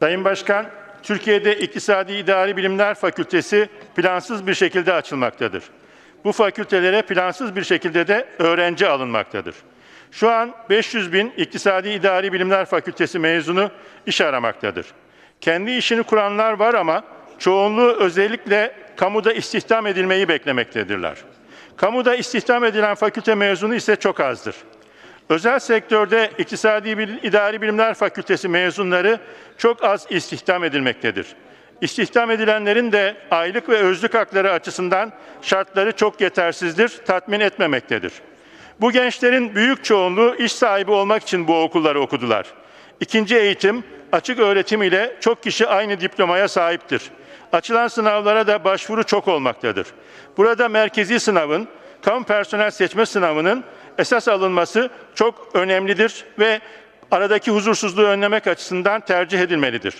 Sayın Başkan, Türkiye'de İktisadi İdari Bilimler Fakültesi plansız bir şekilde açılmaktadır. Bu fakültelere plansız bir şekilde de öğrenci alınmaktadır. Şu an 500 bin İktisadi İdari Bilimler Fakültesi mezunu iş aramaktadır. Kendi işini kuranlar var ama çoğunluğu özellikle kamuda istihdam edilmeyi beklemektedirler. Kamuda istihdam edilen fakülte mezunu ise çok azdır. Özel sektörde İktisadi Bil- İdari Bilimler Fakültesi mezunları çok az istihdam edilmektedir. İstihdam edilenlerin de aylık ve özlük hakları açısından şartları çok yetersizdir, tatmin etmemektedir. Bu gençlerin büyük çoğunluğu iş sahibi olmak için bu okulları okudular. İkinci eğitim, açık öğretim ile çok kişi aynı diplomaya sahiptir. Açılan sınavlara da başvuru çok olmaktadır. Burada merkezi sınavın, kamu personel seçme sınavının esas alınması çok önemlidir ve aradaki huzursuzluğu önlemek açısından tercih edilmelidir.